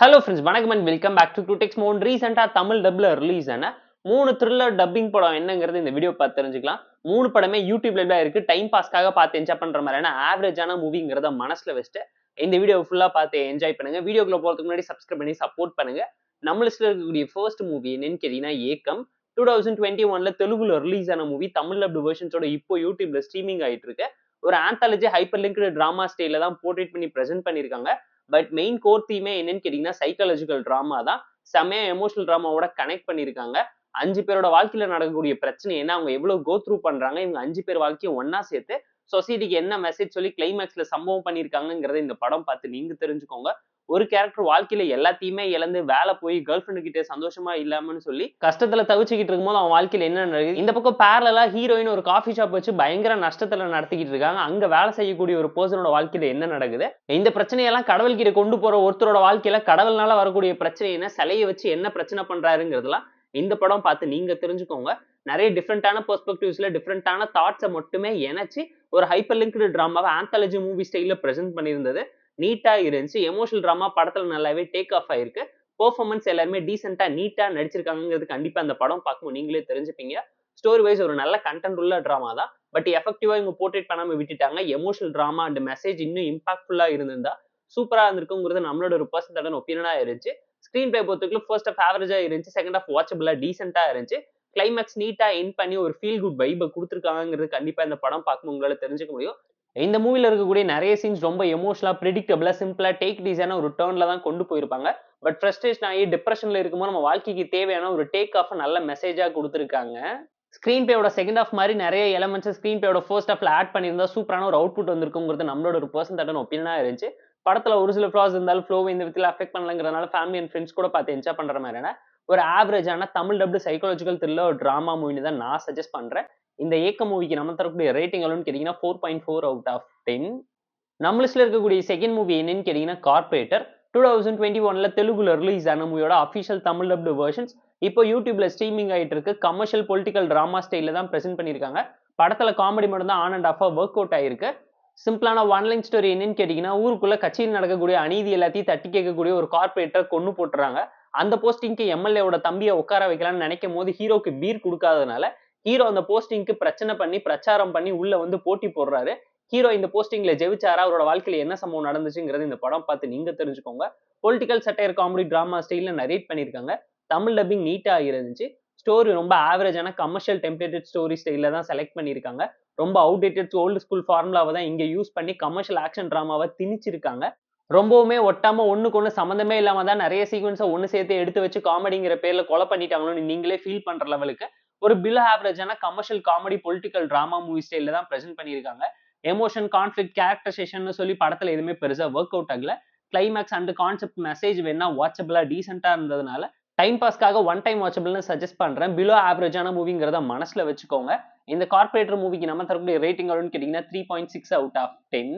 Hello friends வணக்கம் and welcome back to டூடெக்ஸ் மோன் ரீசெண்டாக தமிழ் டப்பில் ரிலீஸ் ஆன மூணு த்ரில்லர் டப்பிங் படம் என்னங்கிறது இந்த வீடியோ பார்த்து தெரிஞ்சுக்கலாம். மூணு படமே யூடியூப்ல தான் இருக்கு. டைம் பாஸ்க்காக பார்த்து என்ஜாய் பண்ற மாதிரியான ஆவரேஜான மூவிங்கிறத மனசுல வச்சுட்டு இந்த வீடியோ ஃபுல்லாக பார்த்து என்ஜாய் பண்ணுங்க. வீடியோக்குள்ள போகிறதுக்கு முன்னாடி சப்ஸ்கிரைப் பண்ணி சப்போர்ட் பண்ணுங்க. நம்ம லிஸ்ட்ல இருக்கக்கூடிய ஃபர்ஸ்ட் மூவி என்னன்னு கேட்டீங்கன்னா ஏக்கம். டூ தௌசண்ட் டுவெண்ட்டி ஒன்ல தெலுங்குல ரிலீஸ் ஆன மூவி தமிழ் டப்டு வெர்ஷன்ஸோட இப்போ யூடியூப்ல ஸ்ட்ரீமிங் ஆயிட்டு இருக்கு. ஒரு ஆந்தாலஜி ஹைப்பர் லிங்க்டு டிராமா ஸ்டைல தான் போர்ட்ரேட் பண்ணி ப்ரெசென்ட் பண்ணியிருக்காங்க. பட் மெயின் கோர் தீமே என்னன்னு கேட்டீங்கன்னா சைக்காலஜிக்கல் ட்ராமா தான். செமையா எமோஷனல் ட்ராமாவோட கனெக்ட் பண்ணியிருக்காங்க. அஞ்சு பேரோட வாழ்க்கையில நடக்கக்கூடிய பிரச்சனை என்ன அவங்க எவ்வளவு கோ த்ரூ பண்றாங்க இவங்க அஞ்சு பேர் வாழ்க்கையும் ஒன்னா சேர்த்து சொசைட்டிக்கு என்ன மெசேஜ் சொல்லி கிளைமேக்ஸ்ல சம்பவம் பண்ணியிருக்காங்கிறத இந்த படம் பார்த்து நீங்க தெரிஞ்சுக்கோங்க. ஒரு கேரக்டர் வாழ்க்கையில எல்லாத்தையுமே இழந்து வேலை போய் கேர்ள் ஃப்ரெண்டு கிட்ட சந்தோஷமா இல்லாமன்னு சொல்லி கஷ்டத்துல தவிச்சுக்கிட்டு இருக்கும்போது அவன் வாழ்க்கையில என்ன நடக்குது? இந்த பக்கம் பேரலா ஹீரோயின் ஒரு காஃபி ஷாப் வச்சு பயங்கர நஷ்டத்துல நடத்திக்கிட்டு இருக்காங்க. அங்க வேலை செய்யக்கூடிய ஒரு பர்சனோட வாழ்க்கையில என்ன நடக்குது? இந்த பிரச்சனையெல்லாம் கடவுள் கிட்ட கொண்டு போற ஒருத்தரோட வாழ்க்கையில கடவுள்னால வரக்கூடிய பிரச்சனை என்ன? சிலையை வச்சு என்ன பிரச்சனை பண்றாருங்கிறதுலாம் இந்த படம் பார்த்து நீங்க தெரிஞ்சுக்கோங்க. நிறைய டிஃப்ரெண்டான பெர்ஸ்பெக்டிவ்ஸ்ல டிஃப்ரெண்டான தாட்ஸை மட்டுமே இணைச்சு ஒரு ஹைப்பர் லிங்க்டு ட்ராமாவை ஆந்தாலஜி மூவி ஸ்டைல ப்ரெசென்ட் பண்ணியிருந்தது. நீட்டா இருந்துச்சு. எமோஷனல் ட்ராமா படத்துல நல்லாவே டேக் ஆஃப் ஆயிருக்கு. பெர்ஃபார்மன்ஸ் எல்லாருமே டீசெண்டாக நீட்டா நடிச்சிருக்காங்கிறது கண்டிப்பா அந்த படம் பார்க்கும்போது நீங்களே தெரிஞ்சுப்பீங்க. ஸ்டோரி வைஸ் ஒரு நல்ல கண்டென்ட் உள்ள ட்ராமா தான். பட் எஃபெக்டிவாக இவங்க போர்ட்ரேட் பண்ணாம விட்டுட்டாங்க. எமோஷனல் ட்ராமா அண்ட் மெசேஜ் இன்னும் இம்பாக்ட்ஃபுல்லாக இருந்திருந்தா சூப்பரா இருந்திருக்குங்கிறது நம்மளோட ஒரு பர்சன்டான ஒப்பீனியனா இருந்துச்சு. ஸ்க்ரீன் பிளே பொறுத்தவரைக்கும் ஃபர்ஸ்ட் ஆஃப் ஆவரேஜா இருந்துச்சு. செகண்ட் ஆஃப் வாட்சபிளாக டீசெண்டாக இருந்துச்சு. கிளைமேக்ஸ் நீட்டா என் பண்ணி ஒரு ஃபீல் குட் வைபை கொடுத்துருக்காங்கிறது கண்டிப்பா இந்த படம் பார்க்கும் உங்களால தெரிஞ்சுக்க முடியும். இந்த மூவில இருக்கக்கூடிய நிறைய சீன்ஸ் ரொம்ப எமோஷனலா ப்ரிடிக்டபிளா சிம்பிளா டேக் டீஸான ஒரு டேர்ன்ல தான் கொண்டு போயிருப்பாங்க. பட் ஃப்ரஸ்ட்ரேஷன் ஆகி டிப்ரெஷன்ல இருக்கும்போது நம்ம வாழ்க்கைக்கு தேவையான ஒரு டேக் ஆஃப் நல்ல மெசேஜா கொடுத்துருக்காங்க. ஸ்க்ரீன் பேயோட செகண்ட் ஆஃப் மாதிரி நிறைய எலமெண்ட்ஸ் ஸ்க்ரீன் பேயோட ஃபர்ஸ்ட் ஆஃப்ல ஆட் பண்ணியிருந்தா சூப்பரான ஒரு அவுட்புட் வந்திருக்குங்கிறது நம்மளோட ஒரு பர்சன் தட்டன் ஒப்பீனா இருந்துச்சு. படத்துல ஒரு சில ஃப்ளாஸ் இருந்தாலும் ஃப்ளோ இந்த விதத்தில் அஃபெக்ட் பண்ணலங்கிறதுனால ஃபேமிலி அண்ட் ஃப்ரெண்ட்ஸ் கூட பார்த்து என்ஜாய் பண்ணுற மாதிரியான ஒரு ஆவரேஜான தமிழ் டபுள் சைக்காலஜிக்கல் த்ரில்லர் ஒரு ட்ராமா மூவின்னு தான் நான் சஜஸ்ட் பண்ணுறேன் இந்த ஏக்க மூவிக்கு நம்ம தரக்கூடிய ரேட்டிங் அளவுன்னு கேட்டிங்கன்னா four point four out of ten நம்ம லிஸ்ட்ல இருக்கக்கூடிய செகண்ட் மூவி என்னன்னு கேட்டிங்கன்னா கார்பரேட்டர் டூ தௌசண்ட் டுவெண்ட்டி ஒன்ல தெலுங்குல ரிலீஸ் ஆன மூவியோட அஃபிஷியல் தமிழ் டப்டு வேர்ஷன்ஸ் இப்போ யூடியூப்ல ஸ்ட்ரீமிங் ஆயிட்டு இருக்கு. கமர்ஷியல் பொலிட்டிக்கல் ட்ராமா ஸ்டைல தான் ப்ரெசென்ட் பண்ணியிருக்காங்க. படத்துல காமெடி மட்டும் தான் ஆன் அண்ட் ஆஃபா ஒர்க் அவுட் ஆயிருக்கு. சிம்பிளான ஒன் லைன் ஸ்டோரி என்னன்னு கேட்டீங்கன்னா ஊருக்குள்ள கட்சியில் நடக்கக்கூடிய அநீதி எல்லாத்தையும் தட்டி கேட்கக்கூடிய ஒரு கார்பரேட்டர் கொண்டு போட்டுறாங்க. அந்த போஸ்டிங்க்கு எம்எல்ஏவோட தம்பியை உட்கார வைக்கலாம்னு நினைக்கும் போது ஹீரோக்கு பீர் கொடுக்காதனால ஹீரோ அந்த போஸ்டிங்க்கு பிரச்சனை பண்ணி பிரச்சாரம் பண்ணி உள்ள வந்து போட்டி போடுறாரு. ஹீரோ இந்த போஸ்டிங்ல ஜெயிச்சாரா? அவரோட வாழ்க்கையில என்ன சம்பவம் நடந்துச்சுங்கிறது இந்த படம் பார்த்து நீங்க தெரிஞ்சுக்கோங்க. Political satire comedy drama style narrate பண்ணியிருக்காங்க. தமிழ் டப்பிங் நீட்டா இருந்துச்சு. ஸ்டோரி ரொம்ப ஆவரேஜான கமர்ஷியல் டெம்ப்ளேட்டட் ஸ்டோரி ஸ்டைல தான் செலக்ட் பண்ணியிருக்காங்க. ரொம்ப அவுடேட்டட் ஓல்டு ஸ்கூல் ஃபார்முலாவை தான் இங்க யூஸ் பண்ணி கமர்ஷியல் ஆக்ஷன் டிராமாவை திணிச்சிருக்காங்க. ரொம்பவுமே ஒட்டாம ஒண்ணுக்கு ஒண்ணு சம்மந்தமே இல்லாம தான் நிறைய சீக்வன்ஸை ஒன்று சேர்த்து எடுத்து வச்சு காமெடிங்கிற பேர்ல கொலை பண்ணிட்டாங்களோன்னு நீங்களே ஃபீல் பண்ற லெவலுக்கு ஒரு பிலோ ஆவரேஜான commercial comedy political drama movie style தான் ப்ரெசென்ட் பண்ணியிருக்காங்க. எமோஷன் கான்ஃபிளிக் கேரக்டரைசேஷன் சொல்லி படத்துல எதுவுமே பெருசா ஒர்க் அவுட் ஆகல. கிளைமேக்ஸ் அண்ட் கான்செப்ட் மெசேஜ் வேணா வாட்சபிளா டீசெண்டா இருந்ததுனால டைம் பாஸ்க்காக ஒன் டைம் வாட்சபிள்னு சஜஸ்ட் பண்றேன். பிலோ ஆவரேஜான மூவிங்கிறத மனசில் வச்சுக்கோங்க. இந்த கார்பரேட்டர் மூவிக்கு நம்ம தரக்கூடிய ரேட்டிங் அப்படின்னு கேட்டீங்கன்னா three point six out of ten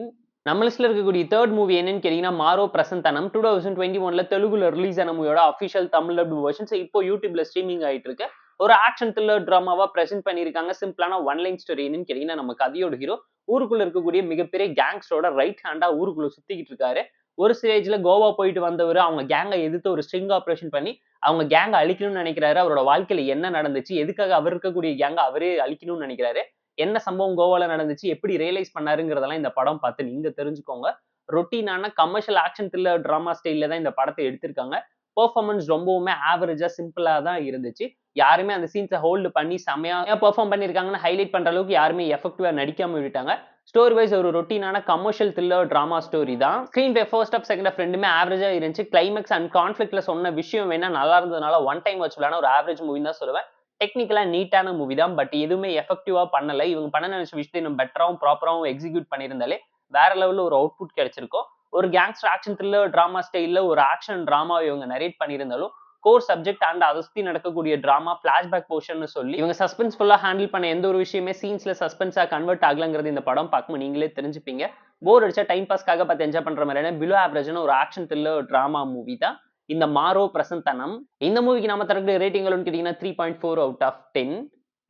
நம்ம லிஸ்ட்டில் இருக்கக்கூடிய தேர்ட் மூவி என்னன்னு கேட்டிங்கன்னா Maro Prasthanam two thousand twenty ஒன்ல தெலுங்குல ரிலீஸ் ஆன மூவியோட அஃபிஷியல் தமிழ் டப் வெர்ஷன்ஸ் இப்போ யூடியூப்ல ஸ்ட்ரீமிங் ஆயிட்டு இருக்கு. ஒரு ஆக்ஷன் த்ரில்லர் ட்ராமாவா பிரசென்ட் பண்ணியிருக்காங்க. சிம்பிளான ஒன் லைன் ஸ்டோரி என்னன்னு கேட்டீங்கன்னா நம்ம கதையோட ஹீரோ ஊருக்குள்ள இருக்கக்கூடிய மிகப்பெரிய கேங்ஸ்டரோட ரைட் ஹேண்டா ஊருக்குள்ள சுத்திக்கிட்டு இருக்காரு. ஒரு ஸ்டேஜ்ல கோவா போயிட்டு வந்தவர் அவங்க கேங்கை எதிர்த்து ஒரு ஸ்ட்ரிங் ஆப்ரேஷன் பண்ணி அவங்க கேங்கை அழிக்கணும்னு நினைக்கிறாரு. அவரோட வாழ்க்கையில என்ன நடந்துச்சு எதுக்காக அவர் இருக்கக்கூடிய கேங்கை அவரே அழிக்கணும்னு நினைக்கிறாரு. என்ன சம்பவம் கோவால நடந்துச்சு எப்படி ரியலைஸ் பண்ணாருங்கிறதெல்லாம் இந்த படம் பார்த்து நீங்க தெரிஞ்சுக்கோங்க. ரொட்டீனான கமர்ஷியல் ஆக்ஷன் த்ரில்லர் ட்ராமா ஸ்டைல்ல தான் இந்த படத்தை எடுத்திருக்காங்க. பெர்ஃபார்மன்ஸ் ரொம்பவுமே ஆவரேஜா சிம்பிளா தான் இருந்துச்சு. யாருமே அந்த சீன்ஸை ஹோல்டு பண்ணி செமையா பெர்ஃபார்ம் பண்ணியிருக்காங்கன்னு ஹைலைட் பண்ற அளவுக்கு யாருமே எஃபெக்டிவா நடிக்காம விட்டாங்க ஸ்டோரி வைஸ் ஒரு ரொட்டீனான கமர்ஷியல் த்ரில்லர் ட்ராமா ஸ்டோரி தான். Screen play first half second half ரெண்டுமே ஆவரேஜாக இருந்துச்சு. கிளைமேக்ஸ் அண்ட் கான்ஃபிளிக்ல சொன்ன விஷயம் வேணா நல்லா இருந்ததுனால ஒன் டைம் வச்சுலான ஒரு ஆவரேஜ் மூவி தான் சொல்லுவேன். டெக்னிக்கலா நீட்டான மூவி தான் பட் எதுவுமே எஃபெக்டிவாக பண்ணலை. இவங்க பண்ண நினைச்ச விஷயத்தை இன்னும் பெட்டராகவும் ப்ராப்பராகவும் எக்ஸிக்யூட் பண்ணியிருந்தாலே வேற லெவலில் ஒரு அவுட்புட் கிடைச்சிருக்கும். ஒரு கேங்ஸ்டர் ஆக்ஷன் த்ரில்லர் ட்ராமா ஸ்டைல்ல ஒரு ஆக்ஷன் ட்ராமா இவங்க நரேட் பண்ணியிருந்தாலும் கோர் சப்ஜெக்ட் அண்ட் அதை சுற்றி நடக்கக்கூடிய டிராமா பிளாஷ்பேக் போர்ஷன் சொல்லி இவங்க சஸ்பென்ஸ்ஃபுல்லா ஹேண்டில் பண்ண எந்த ஒரு விஷயமே சீன்ஸ்ல சஸ்பென்ஸாக கன்வெர்ட் ஆகலங்கிறது இந்த படம் பார்க்கும்போது நீங்களே தெரிஞ்சுப்பீங்க. போர் அடிச்சா டைம் பாஸ்க்காக பார்த்து என்ஜாய் பண்ற மாதிரியான பிலோ ஆவரேஜ்னு ஒரு ஆக்ஷன் த்ரில்லர் டிராமா மூவி தான். இந்த மாரோ பிரசந்தனம் இந்த மூவிக்கு நம்ம தரக்கூடிய ரேட்டிங் கேட்டிங்கன்னா three point four out of ten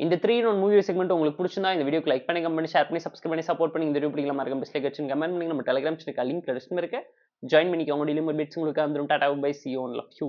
இந்த த்ரீ ஒன் மூவி செக்மெண்ட் உங்களுக்கு பிடிச்சிருந்தா இந்த வீடியோக்கு லைக் பண்ணி கமெண்ட் ஷேர் பண்ணி சப்ஸ்கிரைப் பண்ணி சப்போர்ட் பண்ணி இந்த வீடியோ பிடிக்கல மறக்காம டிஸ்லைக் வச்சு கமெண்ட் பண்ணி நம்ம டெலிகிராம் சின்ன லிங்க் கிடைச்சும் இருக்கு. ஜாயின் பண்ணிக்கோங்க டெய்லி பிட்ஸ் உங்களுக்கு வந்துடும் Tata bye see one love you